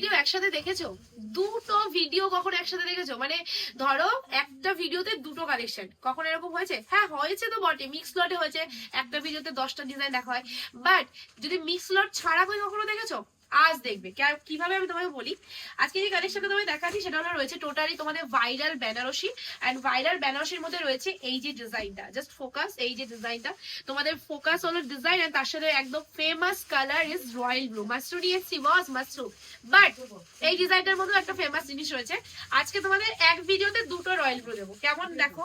Video একসাথে দেখেছ? দুটো ভিডিও কখনো একসাথে দেখেছ? মানে ধরো, একটা ভিডিওতে দুটো কালেকশন কখন এরকম হয়েছে? হ্যাঁ হয়েছে তো বটে। মিক্স লটে হয়েছে। একটা ভিডিওতে দশটা ডিজাইন দেখা হয়। বাট যদি মিক্স লট ছাড়া কখনো দেখেছ? আজ দেখবে। কীভাবে আমি তোমাকে বলি? আজকে যে কালেকশনটা তোমায় দেখাচ্ছি সেটা হলো রয়েছে টোটালি তোমাদের ভাইরাল বেনারসি অ্যান্ড ভাইরাল বেনারসির মধ্যে রয়েছে এই যে ডিজাইনটা জাস্ট ফোকাস এই যে ডিজাইনটা তোমাদের ফোকাস হলো ডিজাইন আর তার সাথে একদম famous colour is royal blue মাস্টু নিয়েছি বস মাস্টু বাট এই ডিজাইনটার মধ্যে একটা ফেমাস জিনিস রয়েছে। আজকে তোমাদের এক ভিডিওতে দুটো রয়্যাল ব্লু দেবো। কেমন দেখো?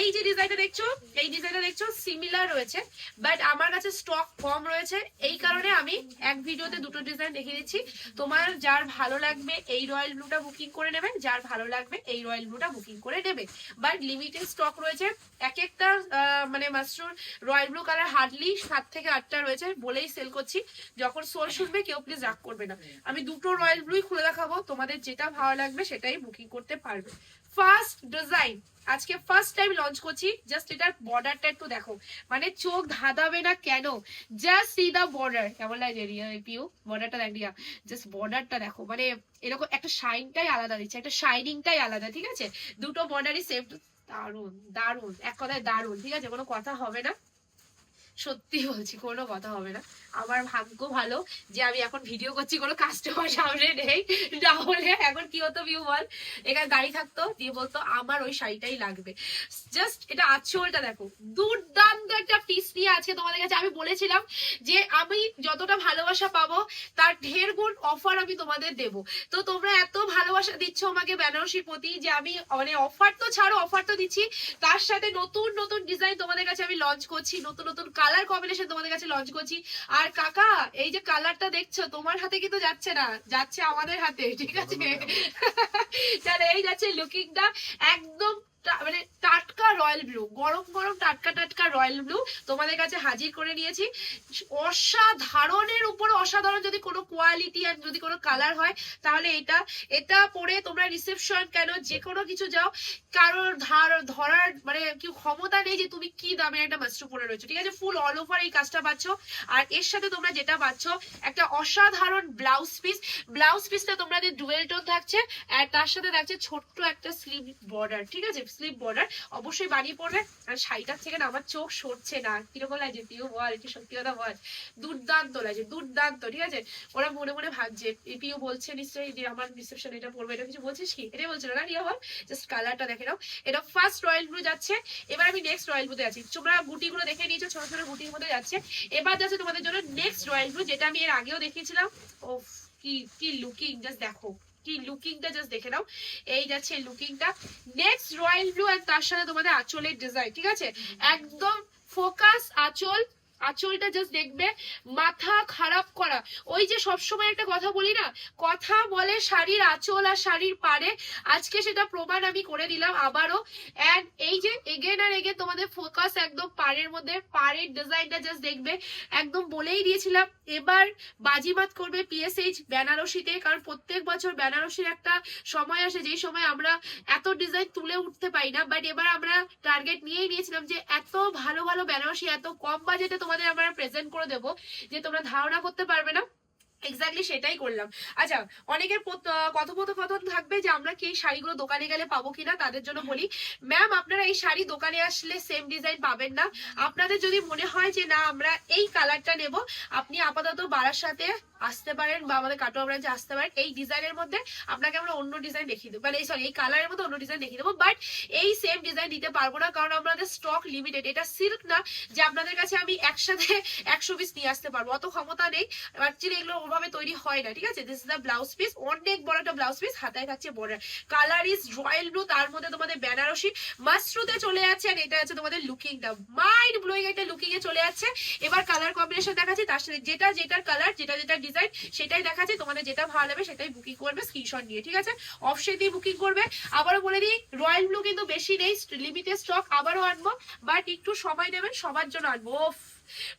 এই যে ডিজাইনটা দেখছ, এই ডিজাইনটা দেখছ সিমিলার রয়েছে বাট আমার কাছে স্টক কম রয়েছে। এই কারণে আমি এক ভিডিওতে দুটো ডিজাইন দেখিয়ে দিচ্ছি। তোমার যার ভালো লাগবে, এই রয়্যাল ব্লুটা বুকিং করে নেবে, যার ভালো লাগবে, এই রয়্যাল ব্লুটা বুকিং করে নেবে। বাট লিমিটেড স্টক রয়েছে। এক একটা মানে master royal blue colour hardly সাত থেকে আটটা রয়েছে বলেই সেল করছি। যখন সোল শুনবে, কেউ প্লিজ রাগ করবে না। আমি দুটো রয়্যাল ব্লুই খুলে দেখাবো। তোমাদের যেটা ভালো লাগবে, সেটাই বুকিং করতে পারবে। ফার্স্ট ডিজাইন আজকে ফার্স্ট টাইম লঞ্চ করছি। জাস্ট এটার বর্ডারটা একটু দেখো। মানে চোখ ধাঁধাবে না কেন? জাস্ট সি দা বর্ডার কেমন লাগে রিয়া পিউ? বর্ডারটা দেখ রিয়া। জাস্ট বর্ডারটা দেখো। মানে এরকম একটা শাইনটাই আলাদা দিচ্ছে, একটা শাইনিংটাই আলাদা, ঠিক আছে? দুটো বর্ডারই সেম দারুণ দারুণ। এক কথায় দারুণ ঠিক আছে? কোনো কথা হবে না। সত্যি বলছি, কোনো কথা হবে না। আমার ভাগ্য ভালো যে আমি এখন ভিডিও করছি, কোনো কাস্টমার সামনে নেই। না হলে এখন কি হতো ভিউ বল? এখানে গাড়ি থাকতো, দিয়ে বলতো, আমার ওই শাড়িটাই লাগবে। জাস্ট এটা আঁচলটা দেখো, দুর্দান্ত একটা পিস নিয়ে আজকে তোমাদের কাছে আমি বলেছিলাম যে আমি যতটা ভালোবাসা পাবো, তার ঢের গুণ অফার আমি তোমাদের দেব। তো তোমরা এত ভালোবাসা দিচ্ছ আমাকে বেনারসির প্রতি যে আমি মানে অফার তো ছাড়ো অফার তো দিচ্ছি, তার সাথে নতুন নতুন ডিজাইন তোমাদের কাছে আমি লঞ্চ করছি, নতুন নতুন কালার কম্বিনেশন তোমাদের কাছে লঞ্চ করছি। আর কাকা এই যে কালারটা দেখছ তোমার হাতে কিন্তু যাচ্ছে না যাচ্ছে আমাদের হাতে ঠিক আছে? তাহলে এই যাচ্ছে লুকিংটা একদম মানে টাটকা রয়্যাল ব্লু গরম গরম টাটকা টাটকা রয়্যাল ব্লু তোমাদের কাছে হাজির করে নিয়েছি। অসাধারণের উপর অসাধারণ যদি কোনো কোয়ালিটি আর যদি কোনো কালার হয়, তাহলে এটা এটা পরে তোমরা রিসেপশন কেন যে কোনো কিছু যাও, কারোর ধার, ধরার মানে কি ক্ষমতা নেই যে তুমি কি দামে একটা মাস্টার পরে রয়েছে, ঠিক আছে? ফুল অল ওভার এই কাজটা পাচ্ছ। আর এর সাথে তোমরা যেটা পাচ্ছ, একটা অসাধারণ ব্লাউজ পিস ব্লাউজ পিসটা তোমাদের ডুয়েল টোন থাকছে, আর তার সাথে থাকছে ছোট্ট একটা স্লিভ বর্ডার ঠিক আছে? স্লিভ বর্ডার অবশ্যই বানিয়ে পড়বে আর শাড়িটার থেকে না, আমার চোখ সরছে না। কীরকম লাগছে? পিও বল একটু সত্যি কথা বল? দুর্দান্ত লাগছে, দুর্দান্ত, ঠিক আছে? ওরা মনে মনে ভাবছে পিও বলছে নিশ্চয়ই যে আমার রিসেপশন এটা পড়বে, এটা কিছু বলছিস কি? এটাই বলছিল না রিয়া বল? জাস্ট কালারটা দেখে নাও। এটা ফার্স্ট রয়্যাল ব্লু যাচ্ছে, এবার আমি নেক্সট রয়্যাল ব্লুতে আছি। তোমরা গুটিগুলো দেখে নিয়েছো, ছোট ছোট গুটির মধ্যে যাচ্ছে। এবার যাচ্ছে তোমাদের জন্য নেক্সট রয়্যাল ব্লু যেটা আমি এর আগেও দেখিয়েছিলাম। ও কি কি লুকিং জাস্ট দেখো। কি লুকিংটা জাস্ট দেখে নাও। এই যাচ্ছে লুকিংটা। নেক্সট রয়্যাল ব্লু আর তার সাথে তোমাদের আঁচলের ডিজাইন ঠিক আছে? একদম ফোকাস আঁচল আঁচলটা জাস্ট দেখবে, মাথা খারাপ করা। ওই যে সবসময় একটা কথা বলি না, কথা বলে শাড়ির আঁচল আর শাড়ির পারে আজকে সেটা প্রমাণ আমি করে দিলাম আবারও। অ্যান্ড এই যে এগেন আর এগেন তোমাদের ফোকাস একদম পাড়ের মধ্যে, পাড়ের ডিজাইনটা জাস্ট দেখবে। একদম বলেই দিয়েছিলাম, এবার বাজিমাত করবে পিএসএইচ বেনারসিতে, কারণ প্রত্যেক বছর বেনারসির একটা সময় আসে, যেই সময় আমরা এত ডিজাইন তুলে উঠতে পারি না। বাট এবার আমরা টার্গেট নিয়েই নিয়েছিলাম যে এত ভালো ভালো বেনারসি, এত কম বাজেটে তোমাদের আমরা প্রেজেন্ট করে দেবো, যে তোমরা ধারণা করতে পারবে না। এক্স্যাক্টলি সেটাই করলাম। আচ্ছা অনেকের কথোপকথন থাকবে যে আমরা কি এই শাড়িগুলো দোকানে গেলে পাবো কিনা, তাদের জন্য বলি ম্যাম আপনারা এই শাড়ি দোকানে আসলে সেম ডিজাইন পাবেন না। আপনাদের যদি মনে হয় যে না, আমরা এই কালারটা নেব, আপনি আপাতত বারার সাথে আসতে পারেন বা আমাদের কাটোয়া ব্রাঞ্চে আসতে পারেন। এই ডিজাইনের মধ্যে আপনাকে আমরা অন্য ডিজাইন দেখিয়ে দেবো। মানে এই সরি এই কালারের মধ্যে অন্য ডিজাইন দেখিয়ে দেবো। বাট এই সেম ডিজাইন দিতে পারব না কারণ আমাদের স্টক লিমিটেড এটা সিল্ক না, যে আপনাদের কাছে আমি একসাথে একশো পিস নিয়ে আসতে পারব। অত ক্ষমতা নেই। অ্যাকচুয়ালি এগুলো ওভাবে তৈরি হয় না, ঠিক আছে? This is the blouse piece অনেক বড় একটা ব্লাউজ পিস হাতায় থাকছে border colour is royal blue তার মধ্যে তোমাদের বেনারসি। মাশরুতে চলে যাচ্ছে আর এটা হচ্ছে তোমাদের লুকিং লুকিংটা মাইন্ড ব্লোয়িং একটা লুকিং এ চলে যাচ্ছে। এবার কালার কম্বিনেশন দেখাচ্ছি, তার সাথে যেটা যেটার কালার যেটা যেটা ডিজাইন সেটাই দেখাচ্ছে। তোমাদের যেটা ভালো লাগবে সেটাই বুকিং করবে স্ক্রিনশট নিয়ে, ঠিক আছে? দিয়ে বুকিং করবে। আবারও বলে দিই রয়্যাল ব্লু কিন্তু বেশি নেই লিমিটেড স্টক আবারও আনব বাট একটু সময় নেবেন, সবার জন্য আনব।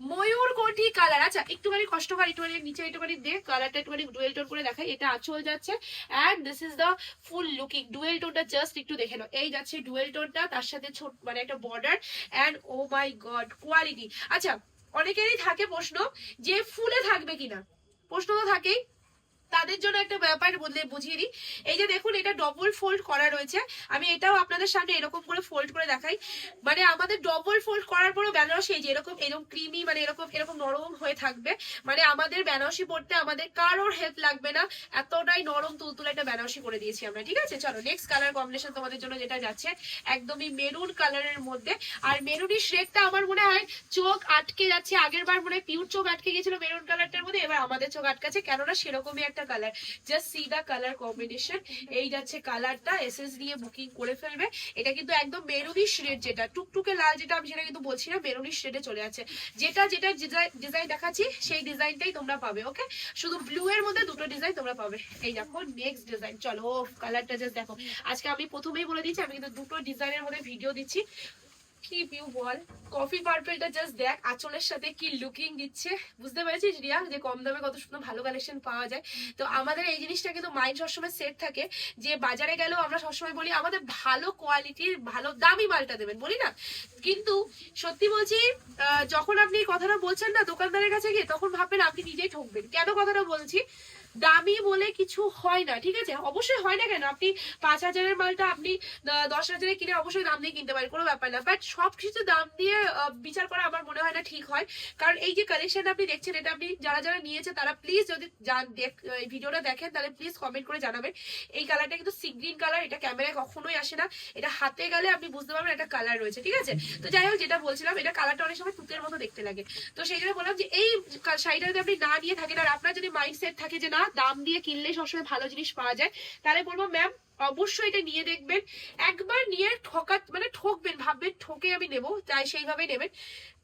ময়ূর কোটি কালার আচ্ছা একটুখানি কষ্ট করে একটুখানি নিচে একটুখানি দে কালারটা একটুখানি ডুয়েল টোন করে দেখাই, এটা আঁচল যাচ্ছে। And this is the full looking dual টোনটা just একটু দেখে নাও। এই যাচ্ছে ডুয়েল টোনটা তার সাথে ছোট মানে একটা border and oh my god quality আচ্ছা অনেকেরই থাকে প্রশ্ন যে ফুলে থাকবে কিনা? প্রশ্ন তো থাকেই। তাদের জন্য একটা ব্যাপার বদলে বুঝিয়ে দিই। এই যে দেখুন, এটা ডবল ফোল্ড করা রয়েছে। আমি এটাও আপনাদের সামনে এরকম করে ফোল্ড করে দেখাই। মানে আমাদের ডবল ফোল্ড করার পরও বেনারসি এই যে এরকম এরকম ক্রিমি মানে এরকম এরকম নরম হয়ে থাকবে। মানে আমাদের বেনারসি পড়তে আমাদের কারোর হেল্প লাগবে না। এতটাই নরম তুলতুলে একটা বেনারসি করে দিয়েছি আমরা, ঠিক আছে? চলো নেক্সট কালার কম্বিনেশন তোমাদের জন্য যেটা যাচ্ছে, একদমই মেরুন কালারের মধ্যে। আর মেরুনি শেডটা আমার মনে হয় চোখ আটকে যাচ্ছে। আগের বার মনে হয় পিউর চোখ আটকে গেছিল মেরুন কালারটার মধ্যে, এবার আমাদের চোখ আটকাছে কেননা সেরকমই একটা colour just see the colour combination এই যাচ্ছে কালারটা এসএস দিয়ে বুকিং করে ফেলবে। এটা কিন্তু একদম মেরুনি শেড যেটা, টুকটুকে লাল যেটা, আমি সেটা কিন্তু বলছি না, মেরুনি শেডে চলে যাচ্ছে যেটা যেটা ডিজাইন দেখাচ্ছি, সেই ডিজাইনটাই তোমরা পাবে ওকে শুধু ব্লু এর মধ্যে দুটো ডিজাইন তোমরা পাবে। এই দেখো নেক্সট ডিজাইন চলো কালারটা জাস্ট দেখো। আজকে আমি প্রথমেই বলে দিচ্ছি, আমি কিন্তু দুটো ডিজাইনের মধ্যে ভিডিও দিচ্ছি। কফি জাস্ট দেখ, আঁচলের সাথে কি লুকিং দিচ্ছে। বুঝতে পেরেছিস, রিয়া? যে কম দামে কত সুন্দর ভালো কালেকশন পাওয়া যায়। তো আমাদের এই জিনিসটা কিন্তু মাইন্ড সবসময় সেট থাকে যে বাজারে গেলেও আমরা সবসময় বলি, আমাদের ভালো কোয়ালিটির ভালো দামি মালটা দেবেন। বলি না? কিন্তু সত্যি বলছি যখন আপনি কথাটা বলছেন না দোকানদারের কাছে গিয়ে, তখন ভাববেন আপনি নিজেই ঠকবেন। কেন কথাটা বলছি? দামি বলে কিছু হয় না, ঠিক আছে? অবশ্যই হয় না কেন? আপনি পাঁচ হাজারের মালটা আপনি দশ হাজারে কিনে অবশ্যই দাম দিয়ে কিনতে পারেন, কোনো ব্যাপার না। বাট সব কিছু দাম দিয়ে বিচার করা আমার মনে হয় না ঠিক হয়। কারণ এই যে কালেকশন আপনি দেখছেন, এটা আপনি যারা যারা নিয়েছে, তারা প্লিজ যদি ভিডিওটা দেখেন, তাহলে প্লিজ কমেন্ট করে জানাবেন। এই কালারটা কিন্তু সি গ্রিন কালার এটা ক্যামেরায় কখনোই আসে না। এটা হাতে গেলে আপনি বুঝতে পারবেন একটা কালার রয়েছে, ঠিক আছে? তো যাই হোক, যেটা বলছিলাম, এটা কালারটা অনেক সময় তুতের মতো দেখতে লাগে। তো সেই জন্য বললাম যে, এই শাড়িটা যদি আপনি না নিয়ে থাকেন, আর আপনার যদি মাইন্ডসেট থাকে যে, না দাম দিয়ে কিনলে সবসময় ভালো জিনিস পাওয়া যায়। তাহলে বলব ম্যাম অবশ্যই এটা নিয়ে দেখবেন। একবার নিয়ে ঠকা মানে ঠকবেন, ভাববেন ঠকে আমি নেব, তাই সেইভাবেই নেবেন।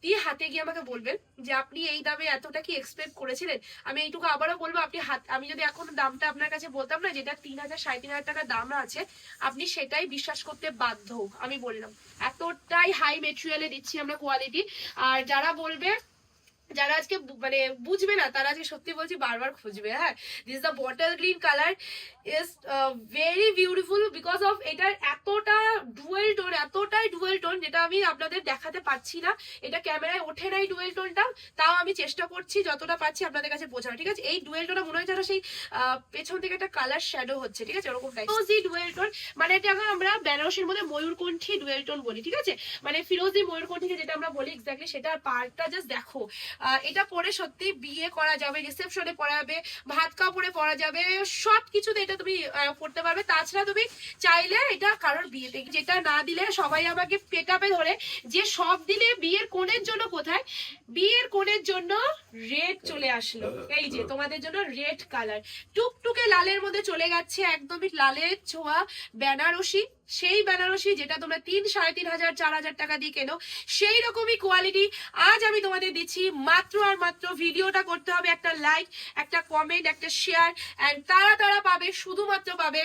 দিয়ে হাতে গিয়ে আমাকে বলবেন যে, আপনি এই দামে এতটা কি এক্সপেক্ট করেছিলেন? আমি এইটুকু আবারও বলব, আপনি হাত, আমি যদি এখন দামটা আপনার কাছে বলতাম না, যেটা তিন হাজার, সাড়ে তিন হাজার টাকা দাম আছে, আপনি সেটাই বিশ্বাস করতে বাধ্য আমি বললাম। এতটাই হাই মেটেরিয়ালে দিচ্ছি আমরা কোয়ালিটি আর যারা বলবে যারা আজকে মানে বুঝবে না, তারা আজকে সত্যি বলছি বারবার খুঁজবে হ্যাঁ? This the bottle green colour is very beautiful because of এটার এতটা ডুয়েল টোন এতটাই ডুয়েল টোন যেটা আমি আপনাদের দেখাতে পারছি না। এটা ক্যামেরায় ওঠে নাই ডুয়েল টোনটা তাও আমি চেষ্টা করছি যতটা পারছি আপনাদের কাছে বোঝানো ঠিক আছে? এই ডুয়েল টোনটা মনে হয় যেন সেই পেছন থেকে একটা কালার শ্যাডো হচ্ছে, ঠিক আছে? ওরকম টাইপ ফিরোজি ডুয়েল টোন মানে এটা আমরা বেনারসির মধ্যে ময়ূরকণ্ঠী ডুয়েল টোন বলি, ঠিক আছে? মানে ফিরোজি ময়ূরকণ্ঠীকে যেটা আমরা বলি এক্স্যাক্টলি সেটা পার্টটা জাস্ট দেখো। এটা পরে সত্যি বিয়ে করা যাবে রিসেপশনে পরা যাবে ভাত কাপড়ে পরা যাবে সব কিছুতে এটা তুমি পড়তে পারবে। তাছাড়া তুমি চাইলে এটা কারোর বিয়েতে যেটা না দিলে সবাই আমাকে পেটাপে ধরে, যে সব দিলে বিয়ের কোণের জন্য কোথায়? বিয়ের কোণের জন্য রেড চলে আসলো। এই যে, তোমাদের জন্য রেড কালার। টুকটুকে লালের মধ্যে চলে গেছে একদমই লালের ছোঁয়া, বেনারসি। সেই বেনারসি যেটা তোমরা তিন, সাড়ে তিন হাজার, চার হাজার টাকা দিয়ে কেনো, সেই রকমই কোয়ালিটি আজ আমি তোমাদের দিচ্ছি। মাত্র আর মাত্র ভিডিওটা করতে হবে একটা লাইক একটা কমেন্ট একটা শেয়ার অ্যান্ড তারা তারা পাবে, শুধুমাত্র পাবে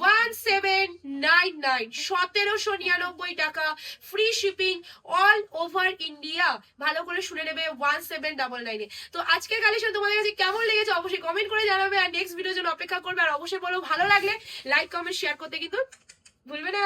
ওয়ান সেভেন নাইন নাইন সতেরোশো নিরানব্বই টাকা free shipping all over India ভালো করে শুনে নেবে ওয়ান সেভেন ডাবল নাইনে তো আজকের কালেকশন তোমাদের কাছে কেমন লেগেছে অবশ্যই কমেন্ট করে জানাবে, আর নেক্সট ভিডিওর জন্য অপেক্ষা করবে, আর অবশ্যই বলো ভালো লাগলে লাইক কমেন্ট শেয়ার করতে কিন্তু ভুলবে না।